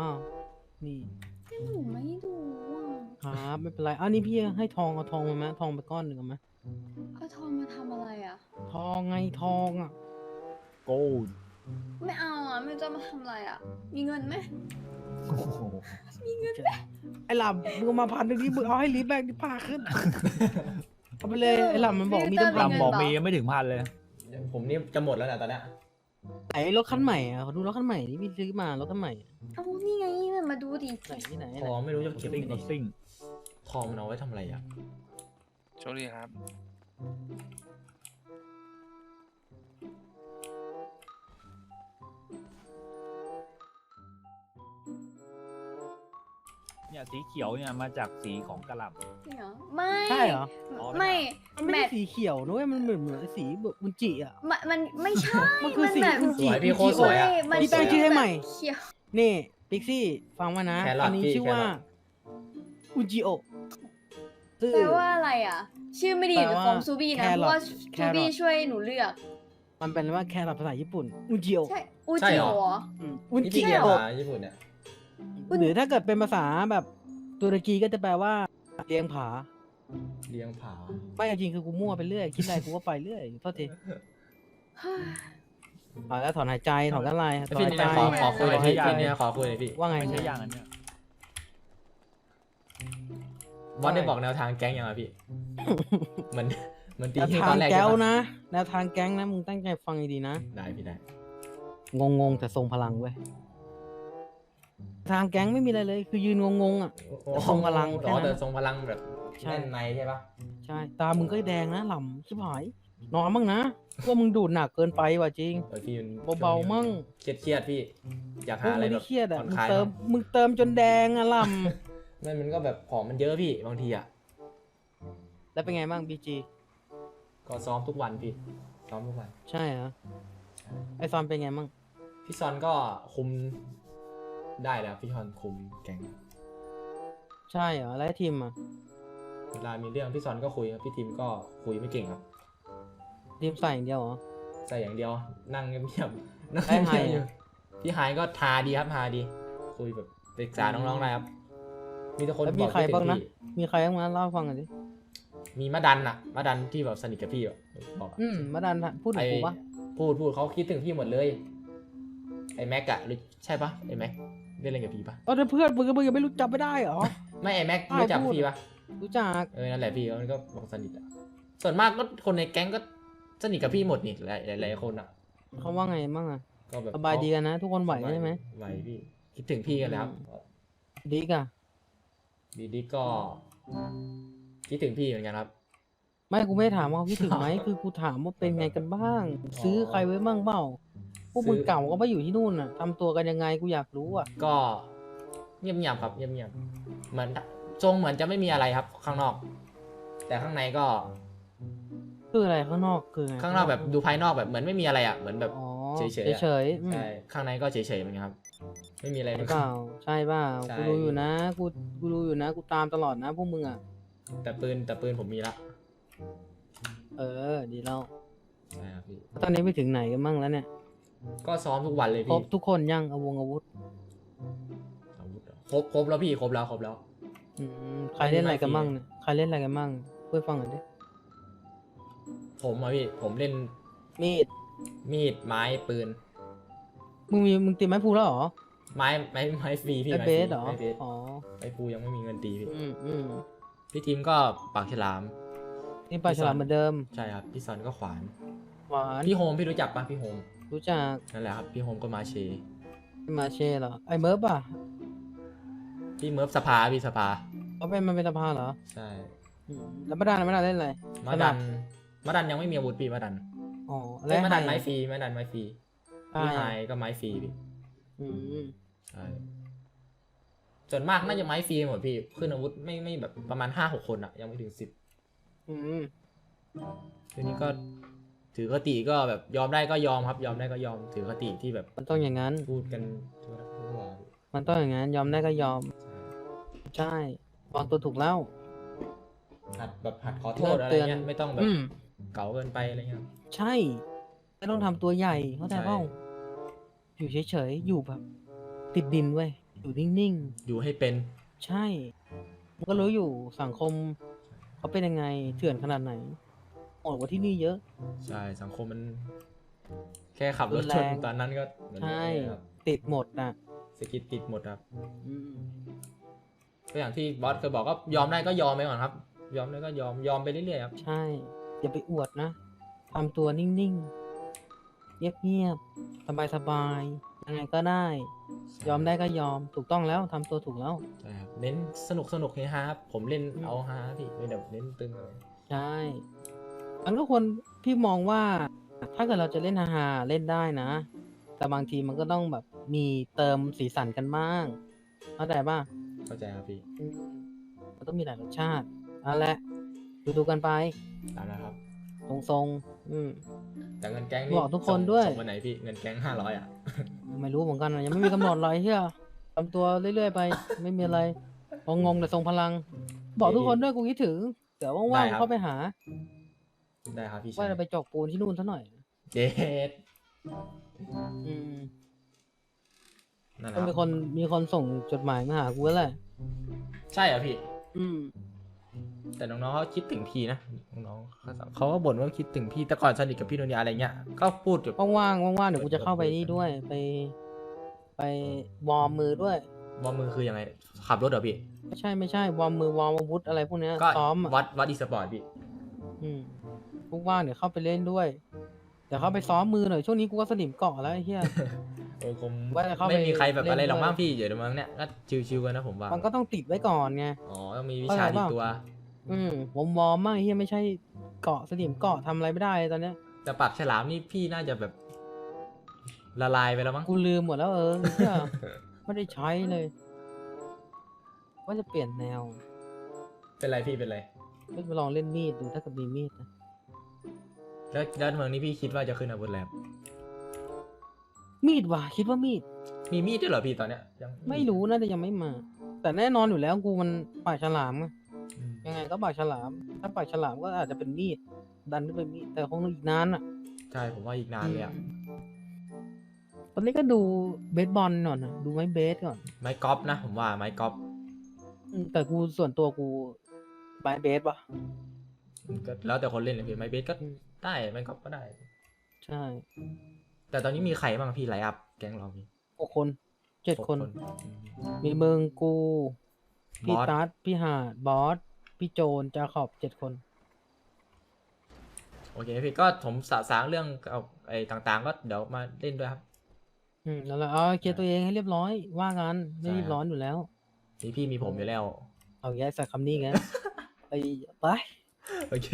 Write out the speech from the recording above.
อ้าวนี่หนูไม่รู้อะครับไม่เป็นไรอ้าวนี่พี่ให้ทองเอาทองมาไหมทองไปก้อนหนึ่งเอาไหมเอาทองมาทำอะไรอะ ทองไงทองอะ โก้ดไม่เอาอะไม่รู้จะมาทำอะไรอะ มีเงินไหมโอ้โหมีเงินไหมไอ้หลับมึงเอามาพันหนึ่งนี่มึงเอาให้ลิฟต์แบกที่พาขึ้นเอาไปเลยไอ้หลับมันบอกมีตั้งพันลำบอกมียังไม่ถึงพันเลย ผมนี่จะหมดแล้วนะตอนเนี้ย ไหนรถคันใหม่อะขอดูรถคันใหม่ที่พี่ซื้อมารถคันใหม่อะเอานี่ไงเนี่ยมาดูดิไหนที่ไหนทองไม่รู้จะรถเก็บซิ่งไว้ไหรนถซิ่งทองมันเอาไว้ทำอะไรอะ โชคดีครับ เนี่ยสีเขียวเนี่ยมาจากสีของกระหล่จริงเหรอไม่ใช่เหรอ อ๋อไม่ มันไม่แมใช่ท สีเขียวนะเว้ยมันเหมือนเหมือนสีแบบอุนจิอะ มันมันไม่ใช่ มันคือสีแบบ อุนสจิวยพี่โคตรสวยอะไม่มันพี่ตั้งชื่อให้ใหม่เขียวนี่พิกซี่ฟังว่านะแครอทอันี้พี่ชื่อว่าแครอทอุจิโอซึ่ง แปลว่าอะไรอะ ชื่อไม่ดีแปลหรือว่าฟองซูบี้นะ แคเพรอทราะว่าแคซูรอท บี้ช่วยหนูเลือก มันเป็นว่าแครอทภาษาญี่ปุ่นอุจิโอใช่อูใช่จิเหรอ โอเหรอ อืมอุนี่จิพี่เรียนโอมาญี่ปุ่นเนี่ย หรือถ้าเกิดเป็นภาษาแบบตุรกีก็จะแปลว่าเลี้ยงผา เลี้ยงผา ไม่จริงคือกูมั่วไปเรื่อย คิดอะไรกูก็ไปเรื่อยโทษทีถอนแล้วถอนหายใจถอนกันอะไรถอนพี่หายนี่ใจขอขอคุยหน่อยพี่ถอนหายใจพี่เนี่ยขอคุยหน่อยพี่ว่าไงไม่ใช่อย่างนั้นเนี่ยบอสได้บอกแนวทางแก๊งยังไงพี่ เหมือนเหมือนตีแนวที่ทาตองนแรกแก้วใช่ปะนะแนวทางแก๊งนะมึงตั้งใจฟังดีๆนะ ได้พี่ได้งงงๆแต่ทรงพลังเว้ย ทางแก๊งไม่มีอะไรเลย คือยืนงงๆอะแต่ทรงพลังแค่อ๋อนั้น แต่ทรงพลังแบบใช่ แน่นในใช่ปะใช่ ตามึงก็แดงนะหล่ำชิบหาย นอนบ้างนะว่ามึงดูดหนักเกินไปว่ะจริง เออพี่มันเบาๆมั่งเครียดเครียดๆพี่ อยากพวหากอะไรมึงแบนี่บเครียดอะผ่อนมึงคลายเติมบ้างมึงเติมจนแดงอะหล่ไม่มันก็แบบของมันเยอะพี่บางทีอะำแล้วเป็นไงบ้างบีจีก็ซ้อมทุกวันพี่ ซ้อมทุกวัน ใช่เหรอไอซอนเป็นไงบ้างพี่ซอนก็คุม ได้แล้วพี่ซอนคุมแก๊งใช่เหรอแล้วไอ้ทีมอะเวลามีเรื่องพี่ซอนก็คุยครับพี่ทีมก็คุยไม่เก่งครับทีมใส่อย่างเดียวเหรอใส่อย่างเดียว นั่งเงียบๆนั่งไอ้ไฮเงียบๆอยู่อะพี่ไฮก็ทาดีครับทาดี คุยแบบปรึกษาน้องๆได้ครับ มีแต่คนแล้วบมีอกใครคิดถึบ้างงนะพี่มีใครบ้างนะเล่าให้ฟังหน่อยดิมีมะดันอะมะดันที่แบบสนิทกับพี่อะบอกอะอืมมาดันพูดถึไองกูปะพูดพูดเขาคิดถึงพี่หมดเลย ไอแม็กอะหรือใช่ปะไอแม็ก ได้เล่นกับพี่ปะเออแต่เพื่อนมึงก็มึงยังไม่รู้จับไม่ได้เหรอ ไม่ไอแม็กใช่รู้จักพูดพี่ปะรู้จัก เออ นั่นแหละพี่เขาก็บอกสนิทอะส่วนมากก็คนในแก๊งก็สนิทกับพี่หมดนี่หลายหลายหลายคนอะเขาว่าไงบ้างอะก็แบบสบายดีกันนะ ทุกคนไหวใช่ไหมไหวพี่ คิดถึงพี่กันแล้วดีกอะดีดีก็คิดถึงพี่เหมือนกันครับ ไม่กูไม่ได้ถามว่าเขาคิดถึงไหมคือกูถามว่าเป็นไงกันบ้าง ซื้อใครไว้บ้างเปล่า พวกมึงซื้อเก่าก็ไม่อยู่ที่นู่นน่ะทำตัวกันยังไงกูอยากรู้อะก็เงียบๆครับเงียบๆเหมือนทรงเหมือนจะไม่มีอะไรครับ ข้างนอก แต่ข้างในก็คืออะไรข้างนอกคือไงข้างนอกแบบดูภายนอกแบบเหมือนไม่มีอะไรอะเหมือนแบบอ๋อเฉยๆอะเฉยๆอืมใช่ข้างในก็เฉยๆเหมือนกันครับ ไม่มีอะไรใช่เปล่าใช่เปล่าใช่ กูรู้อยู่นะกูกูรู้อยู่นะ กูตามตลอดนะพวกมึงอะแต่ปืนแต่ปืนผมมีละเออ ดีแล้วใช่ครับพี่ ตอนนี้ไปถึงไหนกันบ้างแล้วเนี่ย ก็ซ้อมทุกวันเลยครบพี่ทุกคนยังเอาวงอาวุธ อาวุธเหรอครบครบแล้วพี่ครบแล้วครบแล้ว อืมใครเล่นอะไรกันบ้างเนี่ยใครเล่นอะไรกันบ้างเพื่อฟังหน่อยดิผมอะพี่ผมเล่นมีดมีดไม้ปืน มึงมีมึงตีไม้พูแล้วเหรอไม้ไม้ไม้ฟรีพี่ไอ้ไม้เบฟรีสเหรอไม้เบสอ๋อไม้ฟูยังไม่มีเงินตีพี่อืมอืมพี่ทีมก็ปากฉลาม นี่ปลาฉลามเหมือนเดิมใช่ครับพี่ซอนก็ขวาน หวานพี่โฮมพี่รู้จักปะพี่โฮม รู้จักนั่นแหละครับพี่โฮมก็มาเชมาเช่เหรอไอ้เมิร์ฟอะพี่เมิร์ฟสภาพี่สภาเขาเป็นมันเป็นสภาเหรอใช่อืมแล้วมาดานมาดานเล่นอะไรมาดันมาดันยังไม่มีอาวุธพี่มาดันอ๋อเล่นมาดันให้ไม้ฟรีมาดันไม้ฟรีใช่พี่ไฮก็ไม้ฟรีพี่อืมใช่ส่วนมากน่าจะไม้ฟรีหมดพี่ขึ้นอาวุธไม่ไม่แบบประมาณห้าหกคนอะยังไม่ถึงสิบอืมทีนี้ก็ ถือคติก็แบบยอมได้ก็ยอมครับ ยอมได้ก็ยอม ถือคติที่แบบมันต้องอย่างนั้น พูดกันทั่วทั่วมันต้องอย่างนั้น ยอมได้ก็ยอม ใช่วางตัวถูกแล้ว หัดแบบหัดขอโทษอะไรเตือนเงี้ยไม่ต้องแบบอืม เก๋าเกินไปอะไรเงี้ย ใช่ ไม่ต้องทำตัวใหญ่เข้าใจใช่ เปล่าอยู่เฉยๆ อยู่แบบ ติดดินเว้ย อยู่นิ่งอยู่ให้เป็น ๆ ใช่มันก็รู้อยู่สังคมเขาเป็นยังไง เถื่อนขนาดไหน โหดกว่าที่นี่เยอะ ใช่สังคมมัน แค่ขับรถรุนแรชนงตอนนั้นก็มันใช่ครับติดหมดนะสกิดติดหมดครับอืมก็อย่างที่บอสเคยบอกก็ยอมได้ก็ยอมไปก่อนครับ ยอมได้ก็ยอมยอมไปเรื่อยๆครับ ใช่ อย่าไปอวดนะทำตัวนิ่งๆ เงียบๆ สบายๆ ยังไงก็ได้ ยอมได้ก็ยอมถูกต้องแล้วทำตัวถูกแล้ว ใช่ครับเน้นสนุกสนุกเฮฮาครับผมเล่นอืม เอาฮาพี่ไม่แบบเน้นตึงเลย ใช่ มันก็ควรพี่มองว่า ถ้าเกิดเราจะเล่นฮาๆเล่นได้นะ แต่บางทีมันก็ต้องแบบมีเติมสีสันกันบ้างเข้าใจป่ะเข้าใจครับพี่อืมมันต้องมีหลายรสชาติเอาละดูดูๆกันไป ตามนะครับ ทรงๆ อืม แต่เงินแก๊งนี่บอกทุกคนส่งด้วย ส่งวันไหนพี่เงินแก๊งห้าร้อยอะ ไม่รู้เหมือนกันนะยังไม่มีกำหนดอะไรเฮียทำตัวเรื่อยๆไป ไม่มีอะไรพองงแต่ทรงพลัง บอกทุกคนด้วยกูคิดถึงเดี๋ยวว่างๆเข้าไปหา ได้ครับพี่ชาว่ายจะไปจกปูนที่นู่นซะหน่อยเจ็ดอืมนั่นแหก็ละมีคครับนมีคนส่งจดหมายมาหากูแล้วแหละใช่เหรอพี่ อืม แต่น้องๆเขาคิดถึงพี่นะน้องๆเขาเขาก็บ่นว่าคิดถึงพี่แต่ก่อนสนิทกับพี่นนยาอะไรเงี้ยก็พูดอยู่ว่างๆว่างๆเดี๋ยวกูจะเข้าไปนี่ด้วย ไป ไปวอร์มมือด้วย ว่ามือคือยังไงขับรถเหรอพี่ ไม่ใช่ไม่ใช่วอร์มมือวอร์มอาวุธอะไรพวกเนี้ยก็ซ้อมอะวัดวัดอีสปอร์ตพี่อืม ว่างๆเดี๋ยวเข้าไปเล่นด้วย เดี๋ยวเข้าไปซ้อมมือหน่อยช่วงนี้กูก็สนิมเกาะแล้วไอ้เหี้ย เออคงว่าจะเข้าไปไม่มีใครแบบอะไรหรอกเล่นด้วยมั้งพี่เดี๋ยวมั้งเนี่ยก็ชิวๆกันนะผมว่ามันก็ต้องติดไว้ก่อนไง อ๋อต้องมีวิชาติดตัว อืมผมวอร์มมากเฮียไม่ใช่เกาะสนิมเกาะทำอะไรไม่ได้เลยตอนเนี้ยแต่ปากฉลามนี่พี่น่าจะแบบ ละลายไปแล้วมั้ง กูลืมหมดแล้วเออเฮียไม่ได้ใช้เลยว่าจะเปลี่ยนแนวเป็นไรพี่เป็นไรไม่ไปลองเล่นมีดดูถ้าเกิดมีมีดนะ แล้วแล้วเมืองนี้พี่คิดว่าจะขึ้นอาวุธแล้วมีดว่ะคิดว่ามีด มีมีดด้วยเหรอพี่ตอนเนี้ยยังไม่รู้น่าจะยังไม่มา แต่แน่นอนอยู่แล้วกูมันปากฉลามไงอืมยังไงก็ปากฉลาม ถ้าปากฉลามก็อาจจะเป็นมีด ดันขึ้นเป็นมีดแต่คงอีกนานอะใช่ผมว่าอีกนานเลยอะอืมตอนนี้ก็ดูเบสบอลก่อนนะดูไม้เบสก่อนไม้กอล์ฟนะผมว่าไม้กอล์ฟอืมแต่กูส่วนตัวกูไม้เบสว่ะ ก็แล้วแต่คนเล่นเลยพี่ไม้เบสก็อืมได้ไม้กอล์ฟก็ได้ ใช่ แต่ตอนนี้มีใครบ้างพี่ไลน์อัพแก๊งเรามีหกคนเจ็ดหกคนอืมมีเมืองกู พี่บอสตัดพี่หาดบอส พี่โจนจาขอบเจ็ดคน โอเคพี่ก็ผมสะสางเรื่องเอาไอ้ต่างๆ ก็เดี๋ยวมาเล่นด้วยครับ อืมแล้วเราเอาเคลียร์ตัวเองให้เรียบร้อย ว่ากันไม่ใช่รีบร้อนอยู่แล้วมีพี่มีผมอยู่แล้ว เอาแย่ใส่คำนี้ไงไอ้ไป โอเค